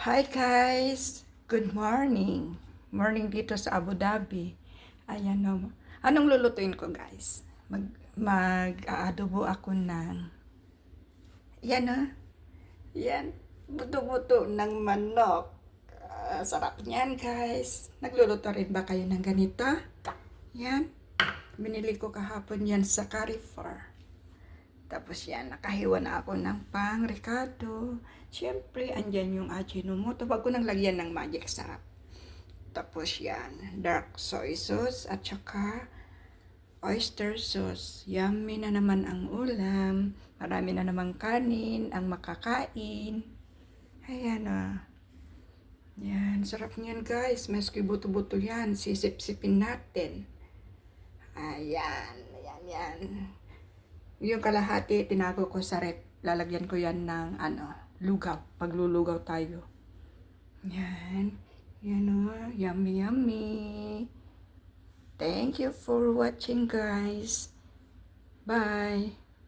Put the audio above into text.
Hi guys! Good morning! Morning dito sa Abu Dhabi. Ayan o. Anong lulutuin ko guys? Mag, mag-aadobo ako ng... Yan o. Yan. Buto-buto ng manok. Ah, sarap niyan guys. Nagluluto rin ba kayo ng ganito? Yan. Binili ko kahapon yan sa Carrefour. Tapos yan, nakahiwa na ako ng pang Ricardo. Siyempre, andyan yung Ajinomoto. Wag ko nang lagyan ng magic sarap. Tapos yan, dark soy sauce at saka oyster sauce. Yummy na naman ang ulam. Marami na namang kanin ang makakain. Ayan ah. Yan, sarap niyan guys. Maski buto-buto yan. Sisip-sipin natin. Ayan, ayan, yan. Yung kalahati, tinago ko sa rep. Lalagyan ko yan ng ano, lugaw. Paglulugaw tayo. Yan. Yan o. Yummy, yummy. Thank you for watching guys. Bye.